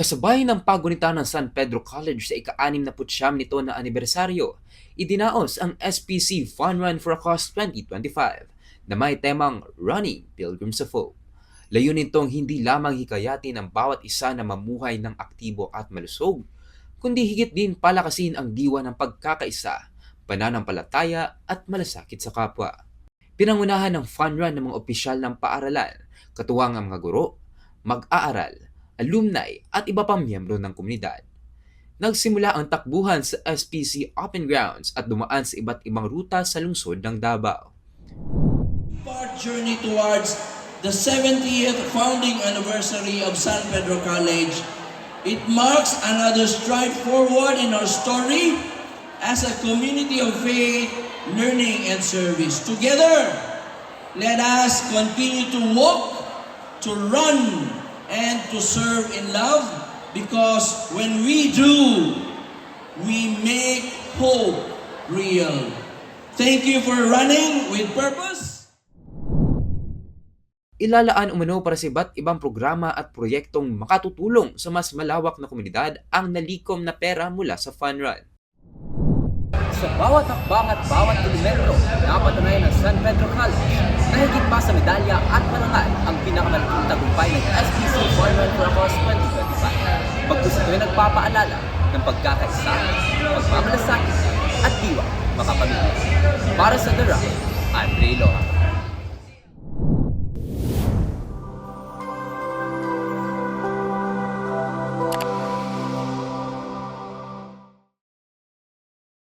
Kasabay ng pagunita ng San Pedro College sa ika-anim na putsyam nito na anibersaryo, idinaos ang SPC Fun Run for a Cause 2025 na may temang Running Pilgrims of Hope. Layunin tong hindi lamang hikayatin ang bawat isa na mamuhay ng aktibo at malusog, kundi higit din palakasin ang diwa ng pagkakaisa, pananampalataya at malasakit sa kapwa. Pinangunahan ng fun run ng mga opisyal ng paaralan, katuwang ang mga guro, mag-aaral, alumni at iba pang miyembro ng komunidad. Nagsimula ang takbuhan sa SPC Open Grounds at dumaan sa iba't ibang ruta sa lungsod ng Davao. Part journey towards the 70th founding anniversary of San Pedro College. It marks another stride forward in our story as a community of faith, learning, and service. Together, let us continue to walk, to run, and to serve in love because when we do, we make hope real. Thank you for running with purpose. Ilalaan umano para sa iba't ibang programa at proyektong makatutulong sa mas malawak na komunidad ang nalikom na pera mula sa Fun Run. Sa bawat hakbang at bawat elemento, napatunayan ng San Pedro College na higit pa sa medalya at parangal ang pinakamalaking tagumpay ng SPC Foreman for a Cause 2025. Pagkus ito'y nagpapaalala ng pagkakaisa, pagmamalasakit at diwa makapamilya. Para sa The Rock, Andre Loa.